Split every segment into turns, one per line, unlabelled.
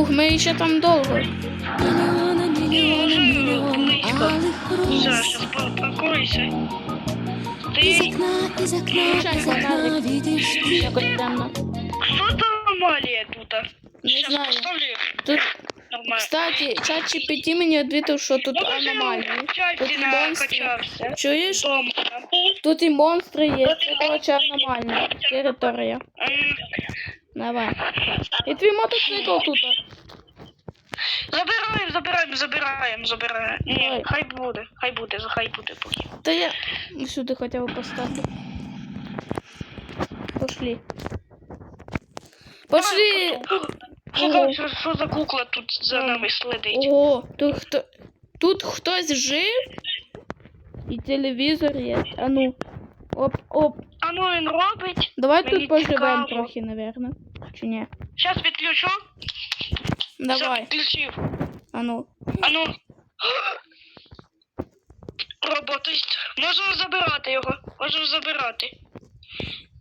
Ух, ми ще там довго.
Паркуйся.
Із
Ты
окна, із окна, із окна відійшли.
Что аномалия тут?
Не знаю. Тут, кстати, чат GPT мені відвітив, що тут аномалії.
В
Тут монстри. Чуєш? Тут і монстри є. Це, коротше, аномальна територія. Давай. І твій мотоцикл тут.
Забираємо, забираємо, забираємо, забираємо. Ні,
Давай.
хай буде, хай буде, хай буде поки.
Та я сюди хоча б поставлю. Пошли. Пошли!
Що,
Ого.
що, що за кукла тут за нами слідить?
Ого, тут хто. Тут хтось жив? І телевізор є. А ну. Оп, оп.
Ну він робить.
Давай
Мені
тут поживемо
цікаво.
трохи, напевно. Чи ні?
Зараз підключу. Все,
Давай.
підключив.
А ну.
А ну. Роботить. Можна забирати його. Можна забирати.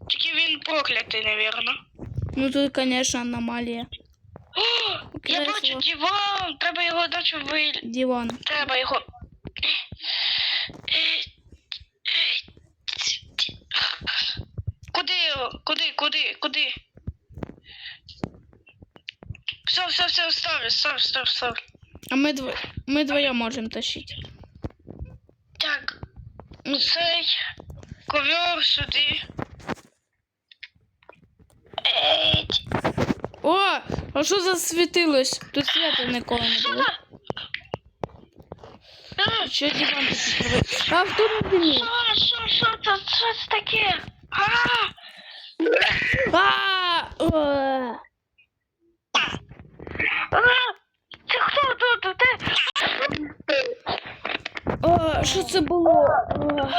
Тільки він проклятий, напевно.
Ну тут, конечно, аномалія.
О, я
Кресло.
бачу диван. Треба його наче вил...
Диван.
Треба його. Куди його? Куди, куди, куди? куди? Все, все, все, став, став, став, став.
А ми дво... ми двоє можемо тащити.
Так. Цей ковер сюди. Еть.
О! А що засвітилось? Тут світу ніколи не було.
А,
Що диван тут відкриває? А хто на димі?
Що, що, що це, що це таке? А!
А! О!
А! Це хто тут? Де?
О, що це було? О.
А!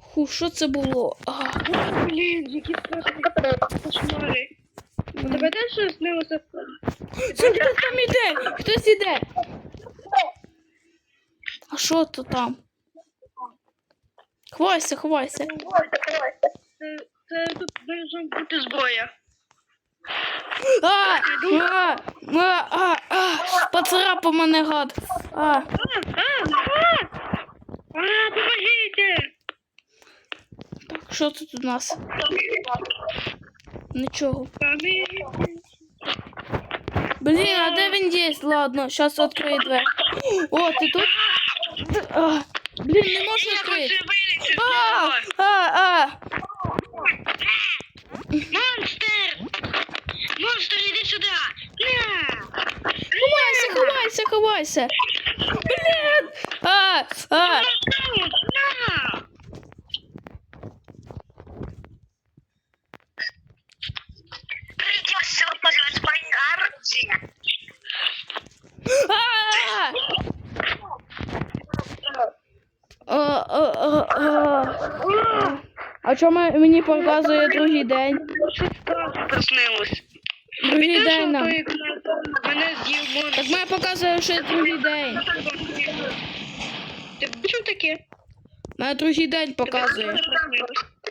Ху, що це було? А.
Блін, які страшні кошмари. Тебе теж щось снилося?
Хтось там іде! Хтось іде! А що то там? Ховайся, ховайся.
Це, тут може бути зброя.
А! А! А! А! А! Поцарапав мене гад. А!
А, а, а! А, помогите!
Так, що тут у нас? Нічого. Блін, а де він є? Ладно, зараз відкрию двері. О, ти тут? А, блін, не можу
Я
відкрити.
хочу вилізти з
А!
нього.
А! А!
Монстр! Монстр, іди сюди! На!
Ховайся, ховайся, ховайся. Блін! А! А! А! Чому мені показує другий день?
Приснилось.
Другий день нам.
Мене з'їв.
Так мене показує, що другий день.
Ти бачив таке?
Мене другий день показує.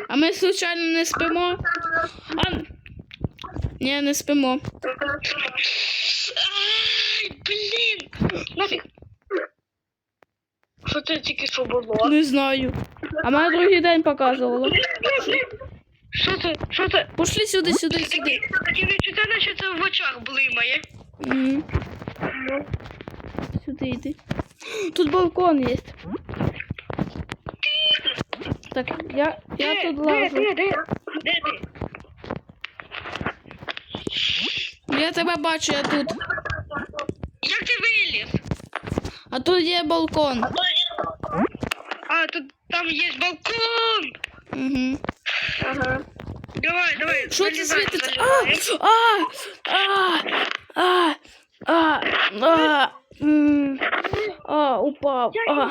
А ми случайно не спимо? А... Ні, не спимо.
Нафіг. Що це тільки що було?
Не знаю. А мене другий день показувало.
Що це? Що це?
Пошли сюди, сюди, сюди.
Таке відчуття, наче це в очах блимає.
Мгм. Сюди йди. Тут балкон є. Так, я, я тут
Де, де, де? Де ти?
Я тебе бачу, я тут.
Як ти виліз?
А тут є балкон.
А, тут там є балкон.
Угу.
Ага. Давай, давай.
Що це
залізай,
світиться?
залізай.
А! А! А! А! А! А! М. А, упав. А!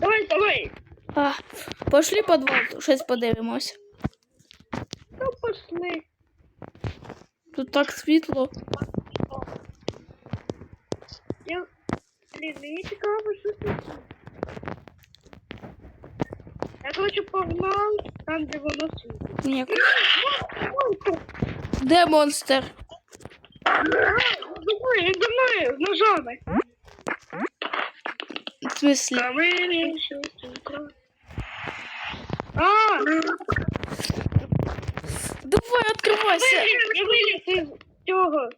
Давай, давай.
А! Пошли підвал, щось подивимось.
Ну, пошли.
Тут так світло.
Блін, мені цікаво, що це. Я короче погнав там, де воно світить.
Ні. Де монстр?
Думаю, він до мною, з ножами.
В смислі?
Камені, що тут? А,
Давай, відкривайся.
я виліз із цього.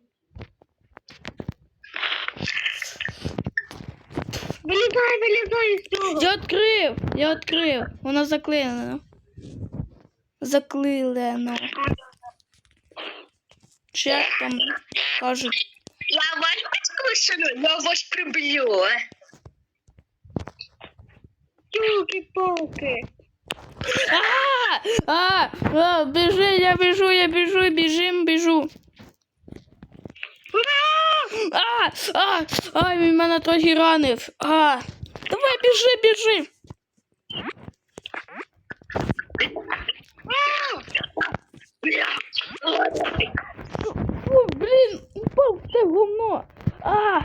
Вилізай, вилізай із цього.
Я відкрив, я відкрив. Вона заклинена. Заклинено. Чи як там кажуть?
Я вас підслушаю, я вас приб'ю.
Тюки-палки.
А, а, а, біжи, я біжу, я біжу, біжим, біжу. А, а, а, він мене трохи ранив. А, давай, біжи, біжи. Фу, блін, упав в те говно. А,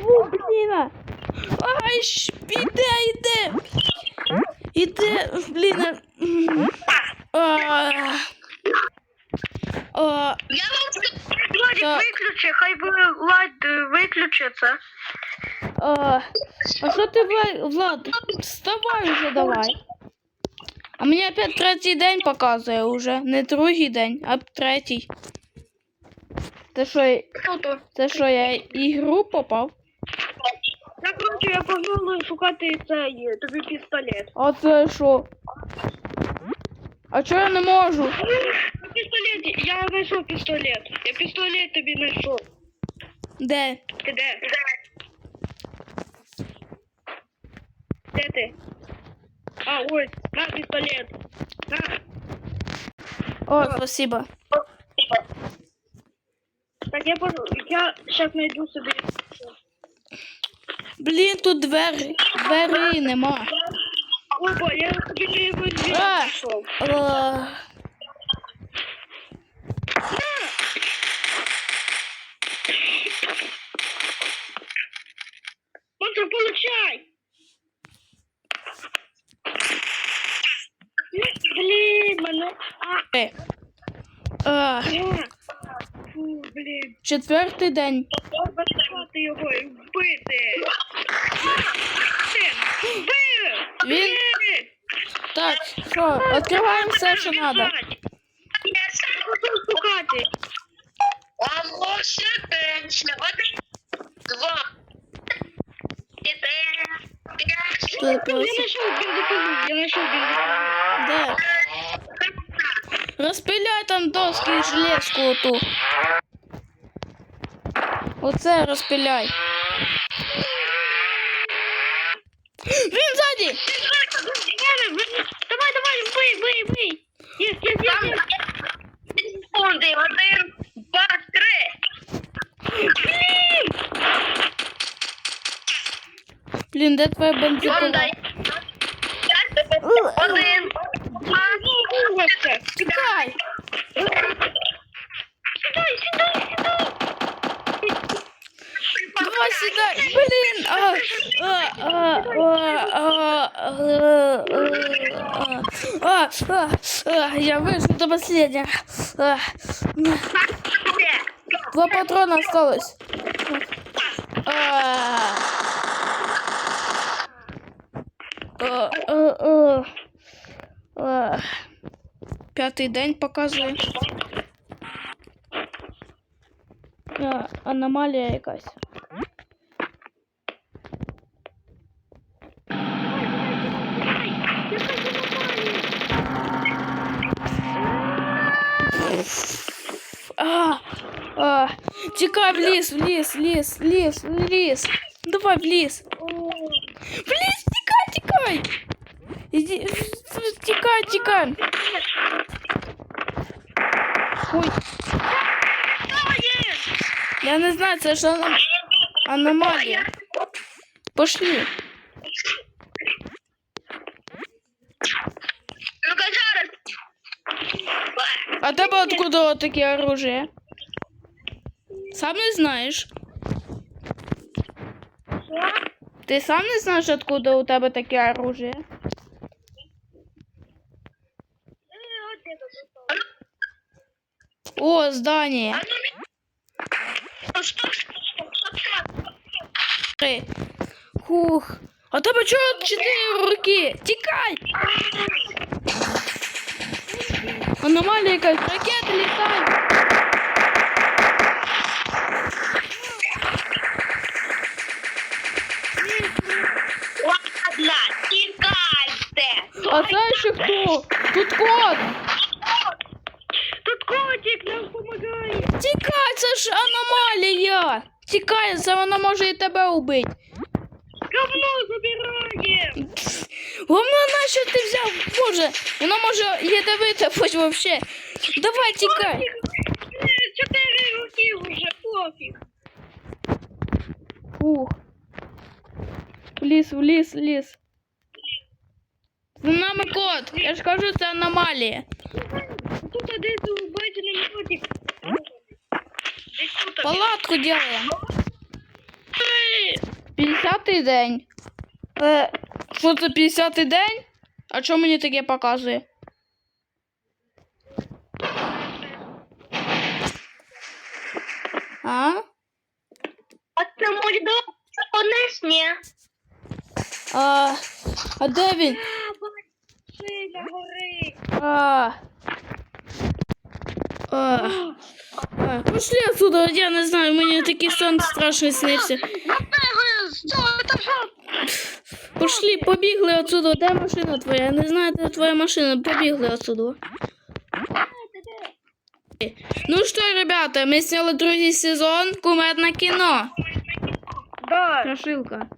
фу, блін. Ай, щ, іде, іде. Іде, блін. м, А, а,
Я
Так.
виключи, хай ви Влад е, виключиться.
а, а що ти, Влад, вставай вже давай. А мені опять третій день показує уже. Не другий день, а третій. Це що, це що я ігру попав?
Я короче, я погнала шукати цей е, тобі пістолет.
А це що? А чого я не можу?
Пістолет, я знайшов пістолет. Я пістолет тобі знайшов.
Де?
Ти де? Де ти? А, ось, на пістолет. На.
О, спасибо.
Так я пож... я сейчас знайду собі.
Блін, тут двері. Двері нема.
Опа, я собі його
А!
знайшов.
А,
Монстр, получай! Блін, мене... А,
е. А,
а. Фу, блін.
четвертий день.
Шукати його і вбити. Вбив!
Він-
Блін!
Так, що, відкриваємо все, що треба.
Я сам хочу шукати.
А може день, один, п'ять,
Що
Я
просто?
знайшов бензопилу, я знайшов бензопилу.
Де? Розпиляй там доски і железку оту. Оце розпиляй. Він ззаді!
Давай, давай, бий, бий, бий. Є, є, є, є.
секунди, один, два, три.
Блін, де твоя бензопила?
Ондай. Один, два,
Вирвався.
Тікай!
Сідай, сідай, сідай.
Давай сідай! Блін! А, а, а, а, а, а, а, а, Я вижу до последнего. А, Два патрона осталось. А. П'ятий день показує. А, аномалія якась. А, а, тікай в ліс, в ліс, в ліс, в ліс, в ліс. Давай в ліс. В ліс, тікай, тікай. Іди, тікай, тікай. Ой. Я не знаю, це ж аном... аномалія. Пошли.
Ну-ка зараз.
А тебе откуда таке оружие? Сам не знаєш. Ты сам не знаешь, откуда у тебя таке оружие? О, здание. Хух. А тебе чого четыре руки? Тікай! Аномалія якась,
ракеты
летают. Знаєш? Тут кот!
Тут котик нам допомагає.
Тікай, це ж аномалія! Тікай, це вона може і тебе убити.
Говно забирає.
Вона нащо ти взяв? Боже, вона може ядовита хоч вообще. Давай тікай.
Е, Чотири руки вже, пофіг.
Ух. В ліс, в ліс, в ліс. За нами кот. Я ж кажу, це аномалія.
Тут один убачений котик.
Палатку делаємо. 50-й день. Е, що це 50-й день? А що мені таке показує? А?
А це мой дом, це понесні.
А, а де він?
Синя горить.
А. А. А, пошли отсюда, я не знаю, мені такий сон страшний снився. Пошли, побігли отсюда. Де машина твоя? Я не знаю, де твоя машина. Побігли отсюда. Ну що, ребята, ми сняли другий сезон кумедне кіно.
Да.
Страшилка.
А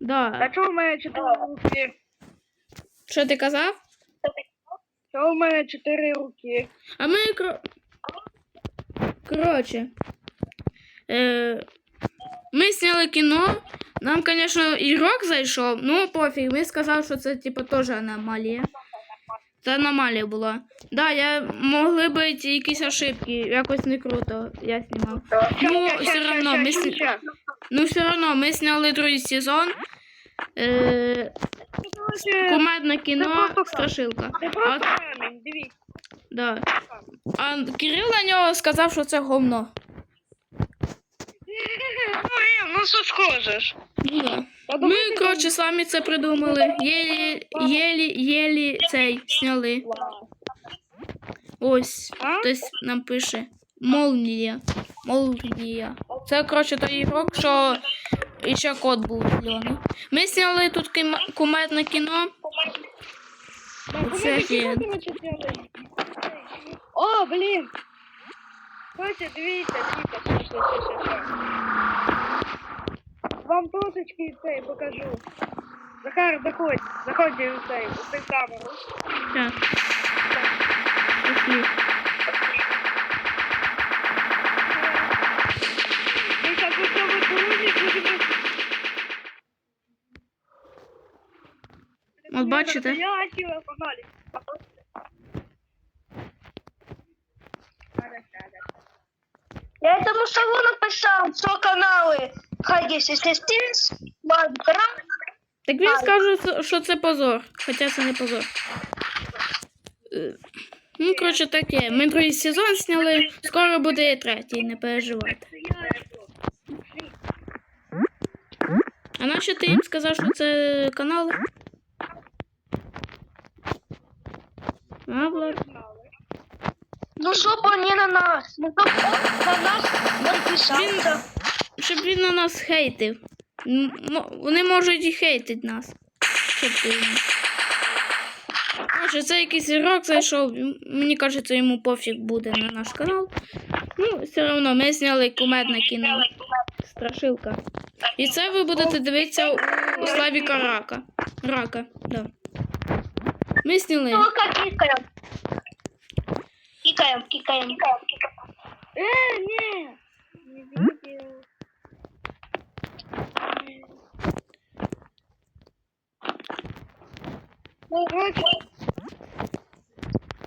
Да.
в мене чотири руки?
Що ти казав?
Чого в мене чотири руки?
А ми кро... Коротше. Е... Ми зняли кіно. Нам, звісно, ігрок зайшов, ну пофіг. Ми сказали, що це типу теж аномалія. Це аномалія була. Да, я могли бути якісь ошибки, якось не круто. Я знімав. Ну, все одно, ми сні... ну, все одно, ми зняли другий сезон. Е... Кумедне кіно, страшилка. А,
дивіться.
да. а Кирил на нього сказав, що це говно.
Ну що схожеш?
Ну, да. Ми, коротше, самі це придумали. Єлі, єлі, єлі цей зняли. Ось,
А?
хтось нам пише. Молнія. Молнія. Це, коротше, той ігрок, що і ще код був зелений. Ми зняли тут кумедне кіно. Оце.
О, блін! Хоче, дивіться, що. Вам трошечки цей покажу. Захар, заходь, заходь у цей, у цей камеру.
Так. Пішли.
Ми зараз у цьому будемо...
От бачите?
Я
этому шагу написав, що канали Хагіс Сестінс, Майнкрафт.
Так він скаже, що це позор. Хоча це не позор. Е, Ну, коротше, таке. Ми другий сезон зняли. Скоро буде і третій, не переживайте. А нащо ти їм сказав, що це канал? Влад?
Ну щоб вони на нас, ну щоб на нас підписався.
Щоб він на нас хейтив. Вони можуть і хейтити нас. Може, це якийсь ігрок зайшов. Мені кажеться, йому пофіг буде на наш канал. Ну, все одно, ми зняли кумедне кіно. Страшилка. І це ви будете дивитися у, у Славіка Рака. Рака, да. Ми зняли.
Ну-ка, кікаємо. Кікаємо, кікаємо.
Е, ні! Не видел. Ну, короче,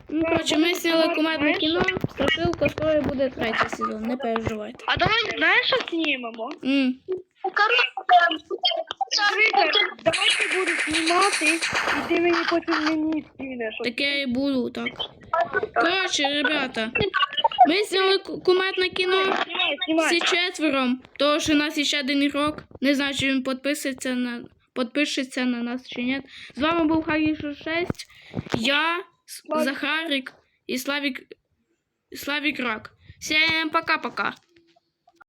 Ну, коротше, ми зняли кумедне кіно. Страшилка, скоро буде третій сезон, не переживайте.
а давай знаєш, що знімемо?
Коробка.
Дивіться, давайте буду знімати, і ти мені потім мені скинеш.
Таке і буду, так. Коротше, ребята, ми зняли ку- кумедне кіно. Всі четвером, тому що у нас є ще один ігрок. Не знаю, чи він підписується на, підпишеться на нас чи ні. З вами був Хагішу 6, я, С- Захарик і Славік, Славік Рак. Всім пока-пока.